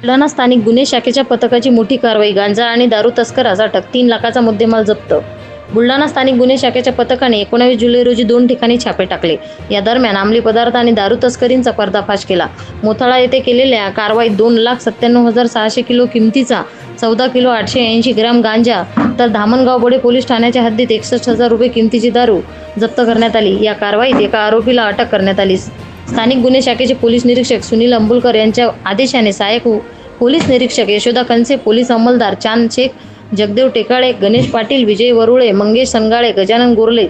बुलढाणा स्थानिक गुन्हे शाखेच्या पथकाची मोठी कारवाई गांजा आणि दारू तस्करास अटक तीन लाखाचा मुद्देमाल जप्त. बुलढाणा स्थानिक गुन्हे शाखेच्या पथकाने एकोणावीस जुलै रोजी दोन ठिकाणी छापे टाकले. या दरम्यान अंमली पदार्थ आणि दारू तस्करींचा पर्दाफाश केला. मोथाळा येथे केलेल्या कारवाईत दोन लाख सत्त्याण्णव हजार सहाशे किलो किमतीचा चौदा किलो आठशे ऐंशी ग्रॅम गांजा तर धामणगाव बोडे पोलीस ठाण्याच्या हद्दीत एकसष्ट हजार रुपये किमतीची दारू जप्त करण्यात आली. या कारवाईत एका आरोपीला अटक करण्यात आली. स्थानिक गुन्हे शाखेचे पोलीस निरीक्षक सुनील अंबुलकर यांच्या आदेशाने सहाय्यक हो- पोलीस निरीक्षक यशोदा कनसे पोलीस अंमलदार चांद शेख जगदेव टेकाळे गणेश पाटील विजय वरुळे मंगेश सनगाळे गजानन गोरले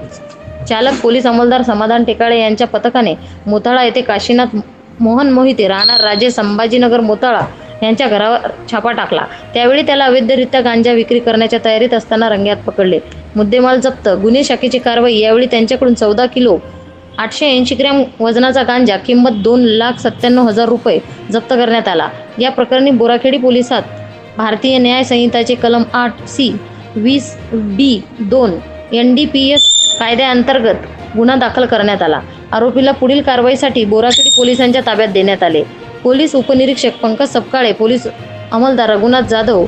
चालक पोलीस अंमलदार समाधान टेकाळे यांच्या पथकाने मोताळा येथे काशीनाथ मोहन मोहिते राहणार राजे संभाजीनगर मोताळा यांच्या घरावर छापा टाकला. त्यावेळी त्याला अवैधरित्या गांजा विक्री करण्याच्या तयारीत असताना रंग्यात पकडले. मुद्देमाल जप्त. गुन्हे शाखेची कारवाई यावेळी त्यांच्याकडून चौदा किलो आठशे ऐंशी ग्रॅम वजनाचा गांजा किंमत दोन लाख सत्त्याण्णव हजार रुपये जप्त करण्यात आला. या प्रकरणी बोराखेडी पोलिसात भारतीय न्याय संहिताचे कलम आठ सी वीस बी दोन एन डी पी एस कायद्याअंतर्गत गुन्हा दाखल करण्यात आला. आरोपीला पुढील कारवाईसाठी बोराखेडी पोलिसांच्या ताब्यात देण्यात आले. पोलीस उपनिरीक्षक पंकज सपकाळे पोलीस अंमलदार रघुनाथ जाधव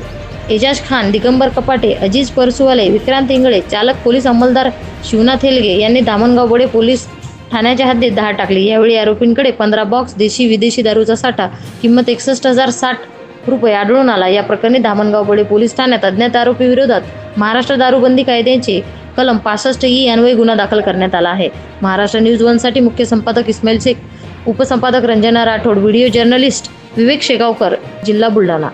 एजाज खान दिगंबर कपाटे अजीज परसुवाले विक्रांत इंगळे चालक पोलीस अंमलदार शिवनाथ हेलगे यांनी धामणगाव बोडे पोलीस ठाण्याच्या हद्दीत दहा टाकली. यावेळी आरोपींकडे पंधरा बॉक्स देशी विदेशी दारूचा साठा किंमत एकसष्ट हजार साठ रुपये आढळून आला. या प्रकरणी धामणगाव बोडे पोलीस ठाण्यात अज्ञात आरोपी विरोधात महाराष्ट्र दारूबंदी कायद्याचे कलम पासष्ट ई अन्वये गुन्हा दाखल करण्यात आला आहे. महाराष्ट्र न्यूज वनसाठी मुख्य संपादक इस्माईल शेख उपसंपादक रंजना राठोड व्हिडिओ जर्नलिस्ट विवेक शेगावकर जिल्हा बुलढाणा.